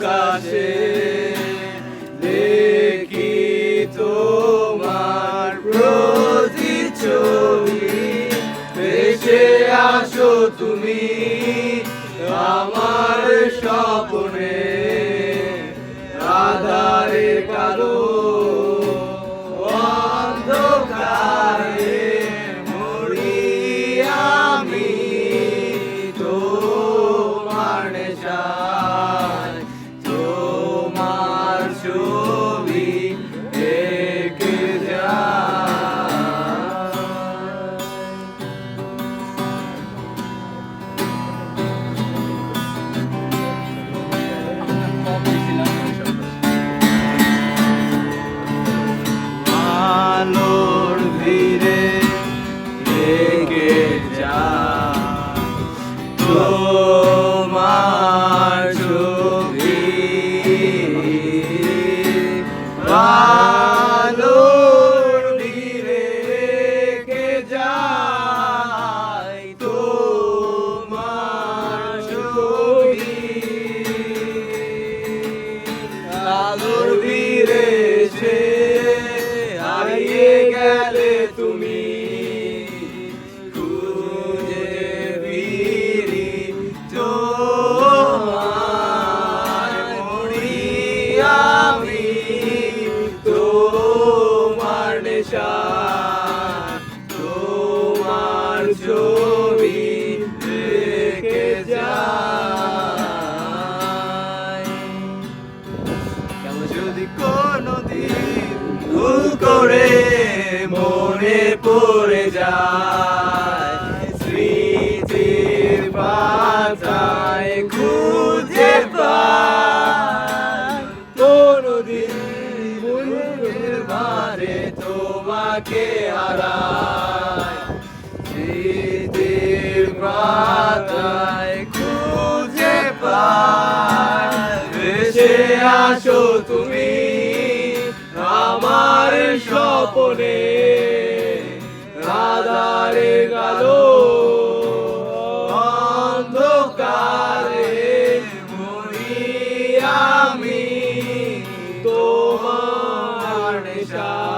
আকাশে দেখি তোমার প্রতিচ্ছবি ভেসে আসো তুমি আমার আলোর ভিড়ে এগে যা। তোমার ছবি আলোর ভিড়ে এগে যাই তোমার ছবি আলোর ভিড়ে আমি তোমার নেশা, তোমার ছবি রেখে যাই। কেন যদি কোনদিন ভুল করে মনে পড়ে যায় ভারে তোমাকে হারায় খুঁজে আসো তুমি আমার স্বপনে। Krishna.